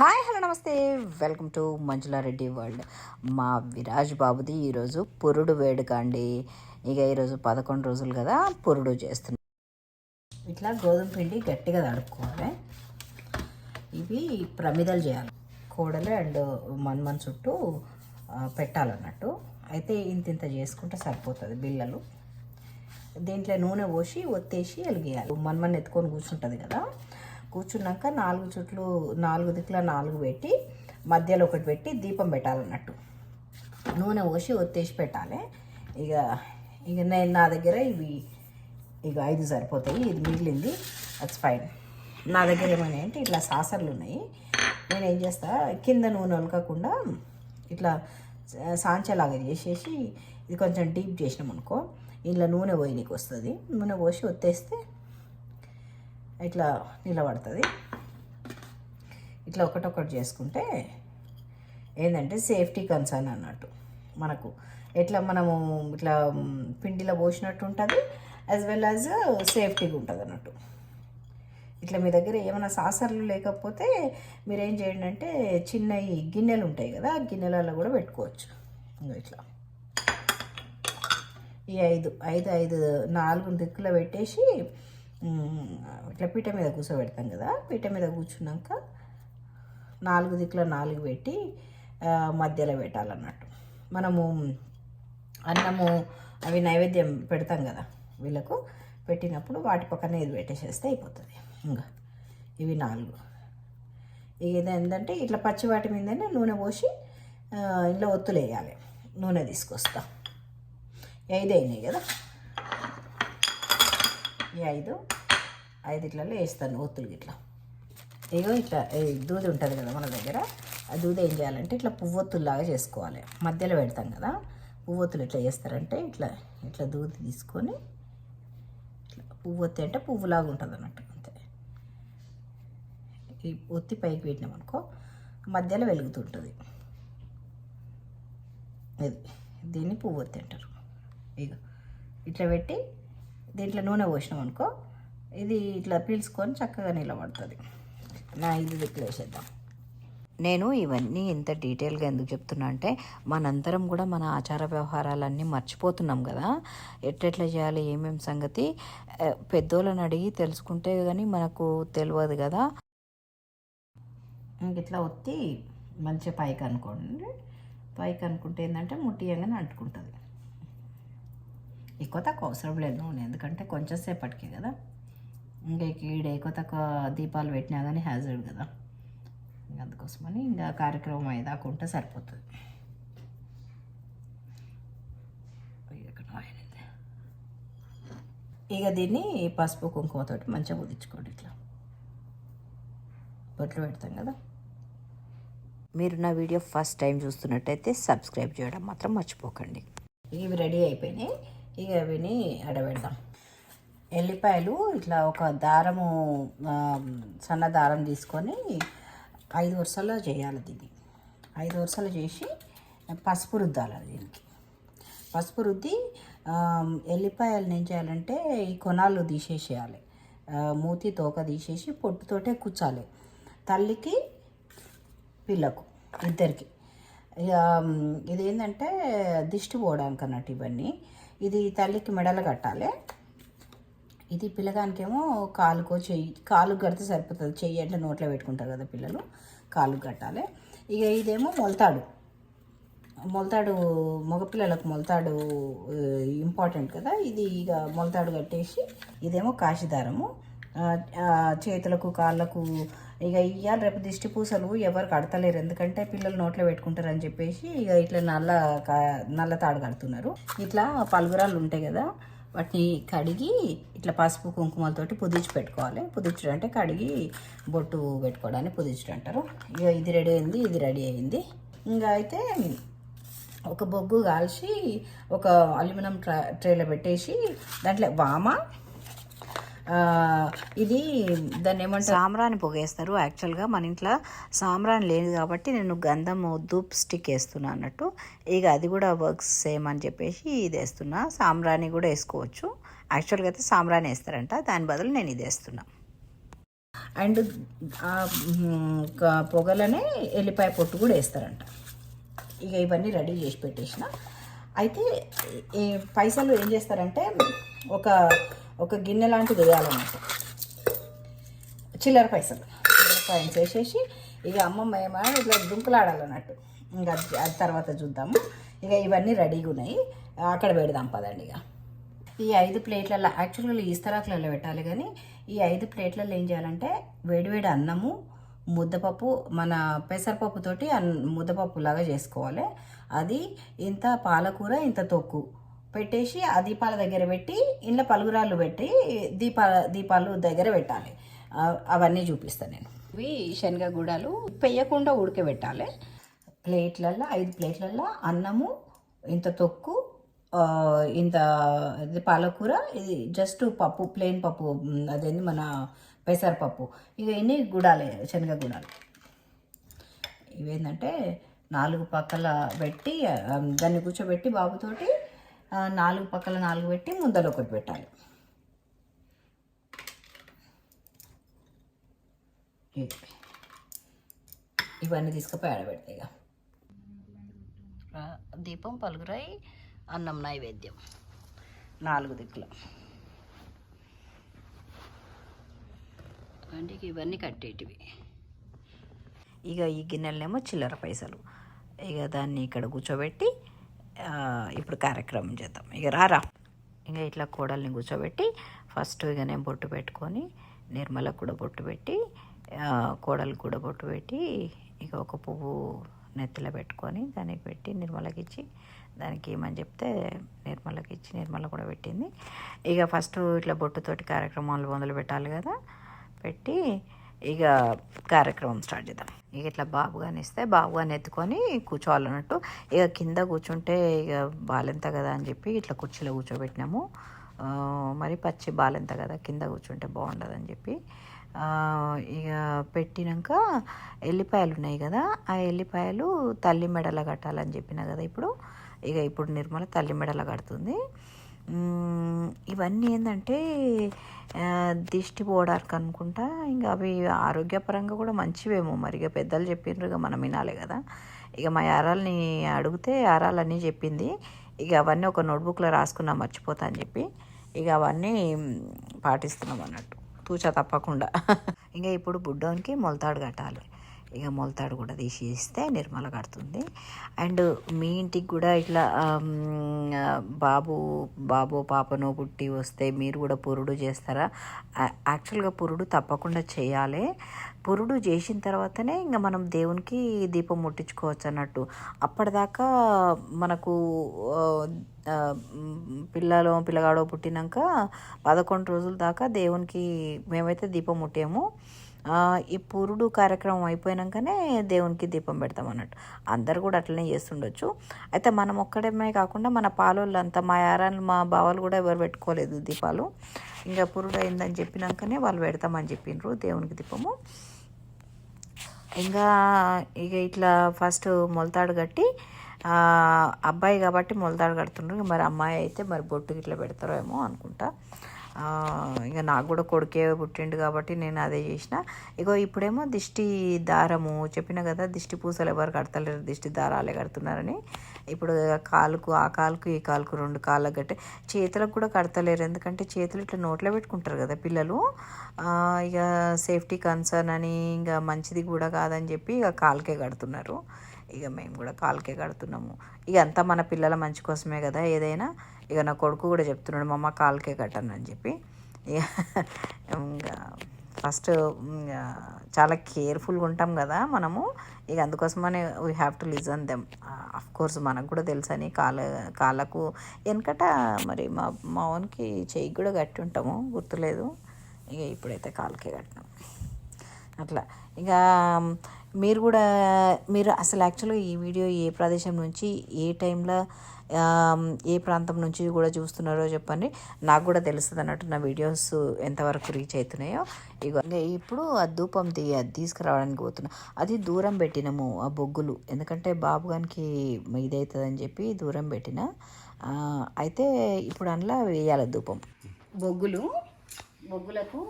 Hi hello నమస్తే. Welcome to Manjula Reddy world. మా విరాజ్ బాబుది ఈరోజు పురుడు వేడుక అండి. ఇక ఈరోజు పదకొండు రోజులు కదా పురుడు చేస్తున్నాం. ఇట్లా గోధుమ పిండి గట్టిగా తడుపుకోవాలి. ఇవి ప్రమిదలు చేయాలి. కోడలు అండ్ మన్ మన్ చుట్టూ పెట్టాలన్నట్టు. అయితే ఇంత ఇంత చేసుకుంటే సరిపోతుంది బిళ్ళలు. దీంట్లో నూనె పోసి ఒత్తేసి వెలిగేయాలి. మన్మన్ ఎత్తుకొని కూర్చుంటుంది కదా. కూర్చున్నాక నాలుగు చుట్లు నాలుగు దిక్కుల నాలుగు పెట్టి మధ్యలో ఒకటి పెట్టి దీపం పెట్టాలన్నట్టు. నూనె పోసి ఒత్తేసి పెట్టాలి. ఇక ఇక నేను నా దగ్గర ఇవి ఇక ఐదు సరిపోతాయి ఇది మిగిలింది అట్స్ ఫైన్ నా దగ్గర ఏమైనా అంటే ఇట్లా సాసర్లు ఉన్నాయి. నేను ఏం చేస్తా? కింద నూనె ఒలకకుండా ఇట్లా సాంచలాగా చేసేసి ఇది కొంచెం డీప్ చేసినాం అనుకో ఇంట్లో నూనె పోయినకి వస్తుంది. నూనె పోసి ఒత్తేస్తే ఇట్లా నిలబడుతుంది. ఇట్లా ఒకటొకటి చేసుకుంటే ఏంటంటే సేఫ్టీ కన్సర్న్ అన్నట్టు. మనకు ఎట్లా మనము ఇట్లా పిండిలో పోసినట్టు ఉంటుంది యాజ్ వెల్ యాజ్ సేఫ్టీగా ఉంటుంది అన్నట్టు. ఇట్లా మీ దగ్గర ఏమైనా సాసర్లు లేకపోతే మీరు ఏం చేయండి అంటే చిన్న ఈ గిన్నెలు ఉంటాయి కదా ఆ గిన్నెలలో కూడా పెట్టుకోవచ్చు. ఇట్లా. ఈ ఐదు ఐదు ఐదు నాలుగు దిక్కులో పెట్టేసి ఇట్లా పీట మీద కూర్చోబెడతాం కదా పీట మీద కూర్చున్నాక నాలుగు దిక్కులో నాలుగు పెట్టి మధ్యలో పెట్టాలన్నట్టు. మనము అన్నము అవి నైవేద్యం పెడతాం కదా వీళ్ళకు పెట్టినప్పుడు వాటి పక్కన ఇది పెట్టేసేస్తే అయిపోతుంది. ఇంకా ఇవి నాలుగు. ఇక ఇది ఏంటంటే ఇట్లా పచ్చి వాటి మీదనే నూనె పోసి ఇంట్లో ఒత్తులు వేయాలి. నూనె తీసుకొస్తా. ఈ ఐదు అయినాయి కదా. ఈ ఐదు ఐదు ఇట్లలో వేస్తాను ఒత్తులు ఇట్లా ఇగో ఇట్లా దూది ఉంటుంది కదా మన దగ్గర ఆ దూది ఏం చేయాలంటే ఇట్లా పువ్వొత్తుల్లాగా చేసుకోవాలి. మధ్యలో పెడతాం కదా పువ్వొత్తులు ఎట్లా చేస్తారంటే ఇట్లా ఇట్లా దూది తీసుకొని ఇట్లా పువ్వొత్తి అంటే పువ్వులాగా ఉంటుంది అన్నట్టు అంతే. ఈ ఒత్తి పైకి పెట్టినాం అనుకో మధ్యలో వెలుగుతుంటుంది. ఇది దీన్ని పువ్వొత్తి అంటారు. ఇక ఇట్లా పెట్టి దీంట్లో నూనె పోసినాం అనుకో ఇది ఇట్లా పీల్చుకొని చక్కగా నిలబడుతుంది. నా ఇది దిక్కులు వేసేద్దాం నేను ఇవన్నీ ఇంత డీటెయిల్గా ఎందుకు చెప్తున్నా అంటే మనందరం కూడా మన ఆచార వ్యవహారాలన్నీ మర్చిపోతున్నాం కదా. ఎట్లెట్లా చేయాలి ఏమేం సంగతి పెద్దోళ్ళని అడిగి తెలుసుకుంటే కానీ మనకు తెలియదు కదా. ఇంక ఇట్లా ఒత్తి మంచిగా పైకి అనుకోండి. పైకి అనుకుంటే ఏంటంటే ముట్టియంగానే అంటుకుంటుంది. ఎక్కువ తక్కువ అవసరం లేదు నూనె ఎందుకంటే కొంచెం సేపటికే కదా. ఇంకా ఈడ ఎక్కువ తక్కువ దీపాలు పెట్టినా కానీ హ్యాజర్డ్ కదా. ఇంకా అందుకోసమని ఇంకా కార్యక్రమం అయ్యేదాకా ఉంటే సరిపోతుంది. ఇక దీన్ని పసుపు కుంకుమతోటి మంచిగా ఉదించుకోండి ఇట్లా. బొట్లు పెడతాం కదా. మీరు నా వీడియో ఫస్ట్ టైం చూస్తున్నట్టయితే సబ్స్క్రైబ్ చేయడం మాత్రం మర్చిపోకండి. ఇవి రెడీ అయిపోయినాయి. ఇక విని అడబెడదాం ఎల్లిపాయలు ఇట్లా ఒక దారము సన్న దారం తీసుకొని ఐదు వరుసలు చేయాలి దీన్ని. ఐదు వరుసలు చేసి పసుపు రుద్దాలి దీనికి. పసుపు రుద్ది ఎల్లిపాయలు ఏం చేయాలంటే ఈ కొనాలు తీసేసేయాలి. మూతి తోక తీసేసి పొట్టుతోటే కూర్చాలి తల్లికి పిల్లకు ఇద్దరికి. ఇక దిష్టి పోవడానికి అన్నట్టు ఇవన్నీ. ఇది తల్లికి మెడలు కట్టాలి. ఇది పిల్లగానికేమో కాలుకో చెయ్యి కాలు కడితే సరిపోతుంది. చెయ్యి అంటే నోట్లో పెట్టుకుంటారు కదా పిల్లలు కాలు కట్టాలి. ఇక ఇదేమో మొలతాడు. మొలతాడు మగపిల్లలకు మొలతాడు ఇంపార్టెంట్ కదా. ఇది ఇక మొలతాడు కట్టేసి ఇదేమో కాశీదారము చేతులకు కాళ్ళకు ఇక ఇయ్యాల రేపు దిష్టి పూసలు ఎవరు కడతలేరు. ఎందుకంటే పిల్లలు నోట్లో పెట్టుకుంటారు అని చెప్పేసి ఇక ఇట్లా నల్ల నల్ల తాడు కడుతున్నారు. ఇట్లా పలుగురాలు ఉంటాయి కదా వాటిని కడిగి ఇట్లా పసుపు కుంకుమలతోటి పుదించి పెట్టుకోవాలి. పుదించడం అంటే కడిగి బొట్టు పెట్టుకోవడానికి పుదించడం అంటారు. ఇక ఇది రెడీ అయింది ఇది రెడీ అయింది. ఇంకా అయితే ఒక బొగ్గు కాల్చి ఒక అల్యూమినియం ట్రా ట్రేలో పెట్టేసి దాంట్లో వామ ఇది దాన్ని ఏమంటారు? సాంబ్రాని పొగేస్తారు. యాక్చువల్గా మన ఇంట్లో సాంబ్రాని లేదు కాబట్టి నేను గంధం ధూప్ స్టిక్ వేస్తున్నా అన్నట్టు. ఇక అది కూడా వర్క్స్ సేమ్ అని చెప్పేసి ఇది వేస్తున్నా. సాంబ్రాని కూడా వేసుకోవచ్చు. యాక్చువల్గా అయితే సాంబ్రాని వేస్తారంట. దాని బదులు నేను ఇది వేస్తున్నా. అండ్ పొగలనే ఎల్లిపాయ పొట్టు కూడా వేస్తారంట. ఇక ఇవన్నీ రెడీ చేసి పెట్టేసిన. అయితే ఈ పైసలు ఏం చేస్తారంటే ఒక ఒక గిన్నె లాంటిది వేయాలన్నమాట. చిల్లర పైసలు చిల్లర కాయిన్స్ వేసేసి ఇక అమ్మమ్మ ఏమో ఇట్లా దుంకులాడాలన్నట్టు. ఇంకా అది అది తర్వాత చూద్దాము. ఇక ఇవన్నీ రెడీగా ఉన్నాయి. అక్కడ పెడదాం పదండి ఇక. ఈ ఐదు ప్లేట్లలో యాక్చువల్గా ఈస్తరాకులలో పెట్టాలి కానీ ఈ ఐదు ప్లేట్లలో ఏం చేయాలంటే వేడివేడి అన్నము ముద్దపప్పు మన పెసరపప్పుతోటి అన్ ముద్దపప్పు లాగా చేసుకోవాలి. అది ఇంత పాలకూర ఇంత తొక్కు. పెట్టేసి ఆ దీపాల దగ్గర పెట్టి ఇంట్లో పలుగురాళ్ళు పెట్టి దీపాల దీపాలు దగ్గర పెట్టాలి. అవన్నీ చూపిస్తాను నేను. ఇవి శనగ గుడాలు పెయ్యకుండా ఉడకబెట్టాలి. ప్లేట్లల్లో ఐదు ప్లేట్లల్లో అన్నము ఇంత తొక్కు ఇంత ఇది పాలకూర ఇది జస్ట్ పప్పు ప్లెయిన్ పప్పు అదేంది మన పెసరపప్పు. ఇక ఇన్ని గుడాలే శనగ గుడాలు. ఇవేంటంటే నాలుగు పక్కల పెట్టి దాన్ని కూర్చోబెట్టి బాబుతోటి నాలుగు పక్కల నాలుగు పెట్టి ముద్దలో ఒకటి పెట్టాలి. ఇవి. ఇవన్నీ తీసుకుపోయి ఆడబెడతాయి ఇక. దీపం పలుగురాయి అన్నం నైవేద్యం. నాలుగు దిక్కులు. అంటే ఇవన్నీ కట్టేటివి. ఇక ఈ గిన్నెలనేమో చిల్లర పైసలు. ఇక దాన్ని ఇక్కడ కూర్చోబెట్టి ఇప్పుడు కార్యక్రమం చేద్దాం. ఇక రారా? ఇంకా ఇట్లా కోడల్ని కూర్చోబెట్టి ఫస్ట్ ఇక నేను బొట్టు పెట్టుకొని నిర్మలకు కూడా బొట్టు పెట్టి కోడలు కూడా బొట్టు పెట్టి ఇక ఒక పువ్వు నెత్తిలో పెట్టుకొని దానికి పెట్టి నిర్మలకి ఇచ్చి దానికి ఏమని చెప్తే నిర్మలకి ఇచ్చి నిర్మల కూడా పెట్టింది. ఇక ఫస్ట్ ఇట్లా బొట్టుతోటి కార్యక్రమాలు మొదలు పెట్టాలి కదా. పెట్టి ఇక కార్యక్రమం స్టార్ట్ చేద్దాం. ఇక ఇట్లా బాబుగాని ఇస్తే బాబుగాని ఎత్తుకొని కూర్చోవాలన్నట్టు ఇక కింద కూర్చుంటే ఇక బాలెంత కదా అని చెప్పి ఇట్లా కుర్చీలో కూర్చోబెట్టినాము. మరి పచ్చి బాలెంత కదా కింద కూర్చుంటే బాగుండదని చెప్పి. ఇక పెట్టినాక ఎల్లిపాయలు ఉన్నాయి కదా ఆ ఎల్లిపాయలు తల్లి మెడల కట్టాలని చెప్పిన కదా ఇప్పుడు. ఇక ఇప్పుడు నిర్మల తల్లి మెడల కడుతుంది. ఇవన్నీ ఏంటంటే దిష్టి పోవడానికి అనుకుంటా ఇంకా అవి ఆరోగ్యపరంగా కూడా మంచివేమో. మరి ఇక పెద్దలు చెప్పిండ్రు ఇక మనం వినాలి కదా. ఇక మా యారాల్ని అడిగితే యారాలన్నీ చెప్పింది. ఇక అవన్నీ ఒక నోట్బుక్లో రాసుకున్నా మర్చిపోతా అని చెప్పి ఇక అవన్నీ పాటిస్తున్నాం అన్నట్టు. తూచా తప్పకుండా. ఇంకా ఇప్పుడు బుడ్డోనికి మొలతాడు కట్టాలి. ఇక మొలతాడు కూడా తీసి ఇస్తే నిర్మల కడుతుంది. అండ్ మీ ఇంటికి కూడా ఇట్లా బాబు బాబు పాపను పుట్టి వస్తే మీరు కూడా పురుడు చేస్తారా? యాక్చువల్గా పురుడు తప్పకుండా చేయాలి. పురుడు చేసిన తర్వాతనే ఇంకా మనం దేవునికి దీపం ముట్టించుకోవచ్చు అన్నట్టు. అప్పటిదాకా మనకు పిల్లలు పిల్లలో పిల్లగాడో పుట్టినాక పదకొండు రోజుల దాకా దేవునికి మేమైతే దీపం ముట్టాము. ఈ పురుడు కార్యక్రమం అయిపోయినాకనే దేవునికి దీపం పెడతాం అన్నట్టు. అందరు కూడా అట్లనే చేస్తుండొచ్చు. అయితే మనం ఒక్కడమే కాకుండా మన పాలోళ్ళు అంతా మా యారాలు మా బావాలు కూడా ఎవరు పెట్టుకోలేదు దీపాలు. ఇంకా పురుడు అయిందని చెప్పినాకనే వాళ్ళు పెడతామని చెప్పిండ్రు దేవునికి దీపము. ఇంకా ఇక ఇట్లా ఫస్ట్ మొలతాడు కట్టి అబ్బాయి కాబట్టి మొలతాడు కడుతుండ్రు. మరి అమ్మాయి అయితే మరి బొట్టుకి ఇట్లా పెడతారో ఏమో అనుకుంటా. ఇక నాకు కూడా కొడుకే పుట్టిండు కాబట్టి నేను అదే చేసిన. ఇగో ఇప్పుడేమో దిష్టి దారము చెప్పిన కదా దిష్టి పూసలు ఎవరు కడతలేరు దిష్టి దారాలే కడుతున్నారని. ఇప్పుడు కాలుకు ఆ కాలుకు ఈ కాలుకు రెండు కాళ్ళకు కట్టే చేతులకు కూడా కడతలేరు. ఎందుకంటే చేతులు ఇట్లా నోట్లో పెట్టుకుంటారు కదా పిల్లలు. ఇక సేఫ్టీ కన్సర్న్ అని ఇంకా మంచిది కూడా కాదని చెప్పి ఇక కాలుకే కడుతున్నారు. ఇక మేము కూడా కాలుకే కడుతున్నాము. ఇక అంతా మన పిల్లల మంచి కోసమే కదా ఏదైనా. ఇక నా కొడుకు కూడా చెప్తున్నాడు మా అమ్మ కాలుకే కట్టను అని చెప్పి. ఇక ఫస్ట్ చాలా కేర్ఫుల్గా ఉంటాం కదా మనము. ఇక అందుకోసమనే we have to listen them of course మనకు కూడా తెలుసని కాళ్ళ కాళ్ళకు వెనకట మరి మా మా చెయ్యి కూడా కట్టి ఉంటాము గుర్తులేదు. ఇక ఇప్పుడైతే కాలుకే కట్టినాం. అట్లా. ఇక మీరు కూడా మీరు అసలు యాక్చువల్గా ఈ వీడియో ఏ ప్రదేశం నుంచి ఏ టైంలో ఏ ప్రాంతం నుంచి కూడా చూస్తున్నారో చెప్పండి. నాకు కూడా తెలుస్తుంది అన్నట్టు నా వీడియోస్ ఎంతవరకు రీచ్ అవుతున్నాయో ఇక ఇప్పుడు ఆ ధూపం తీ అది తీసుకురావడానికి పోతున్నా. అది దూరం పెట్టినాము ఆ బొగ్గులు. ఎందుకంటే బాబుగానికి ఇదవుతుందని చెప్పి దూరం పెట్టిన. అయితే ఇప్పుడు అందులో వేయాలి ధూపం. బొగ్గులు బొగ్గులకు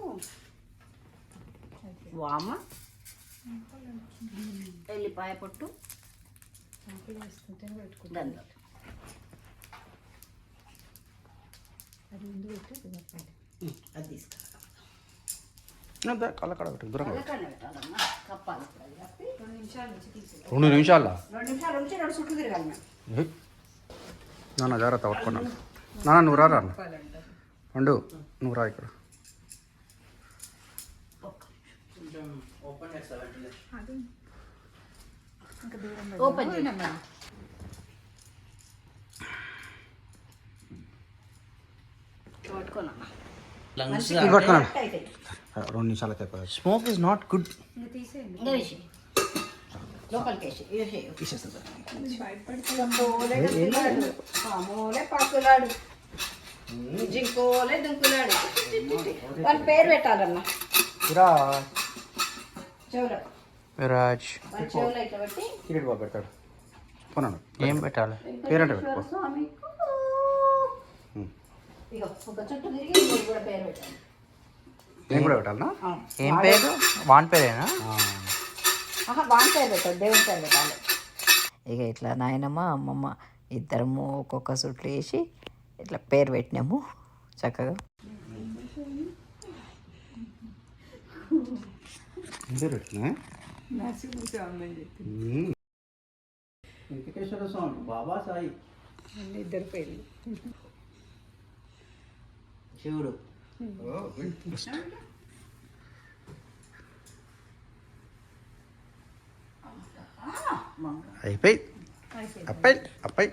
వామ ఎల్లిపాయ పొట్టు. అది తీసుకురా కళ్ళ కడ రెండు నిమిషాల నాన్న జాగ్రత్త పట్టుకున్నాను. నాన్న నువ్వు రారా? పండు నువ్వు రా ఇక్కడ. ఓపెన్ అయితే రెండు నిమిషాలు అయితే తీసేస్తుంది జింకోలే దుంకులాడు. పామోలే పాకులాడు. జింకోలే దుంకులాడు. వాళ్ళ పేరు పెట్టాలమ్మా. విరాజ్ చెవులో. విరాజ్ వాళ్ళ చెవులో ఇట్లా పెట్టి కిరీట్ బాబు పెడతాడు. ఏం పెట్టాలి? పేరంటే పెట్టుకో. స్వామి. ఉమ్. ఇగో ఒక చుట్టూ తిరిగి మీరు కూడా పేరు పెట్టాలి నేను కూడా పెట్టాలనా? ఏం పేరు? వాన్ పేరేనా? ఆహా వాన్ పేరు పెట్టాలి. దేవుని పేరు పెట్టాలి. ఇక ఇట్లా నాయనమ్మ అమ్మమ్మ ఇద్దరము ఒక్కొక్క సుట్లు వేసి ఇట్లా పేరు పెట్టినాము. చక్కగా. వెంకటేశ్వర స్వామి బాబా సాయి ఇద్దరు పేర్లు శివుడు అయిపోయి అప్పాయి అప్పాయి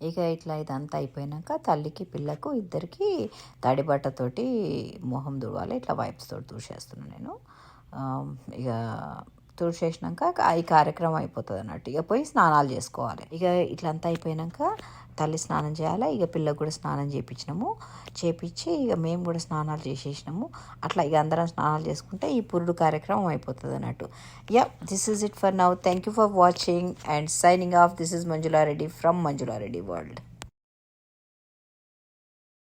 ఇక ఇట్లా ఇదంతా అయిపోయినాక తల్లికి పిల్లకు ఇద్దరికి తడి బట్టతోటి మొహం తుడవాలి. ఇట్లా వైప్స్ తోటి తుడిచేస్తున్నాను నేను. ఇక తుడిచేసినాక ఈ కార్యక్రమం అయిపోతుంది అన్నట్టు. ఇక పోయి స్నానాలు చేసుకోవాలి. ఇక ఇట్లంతా అయిపోయినాక తల్లి స్నానం చేయాలి? ఇక పిల్లకు కూడా స్నానం చేయించినాము చేపించి ఇక మేము కూడా స్నానాలు చేసేసినాము. అట్లా ఇక అందరం స్నానాలు చేసుకుంటే ఈ పురుడు కార్యక్రమం అయిపోతుంది అన్నట్టు. Yeah this is it for now thank you for watching and signing off this is Manjula Reddy from Manjula Reddy world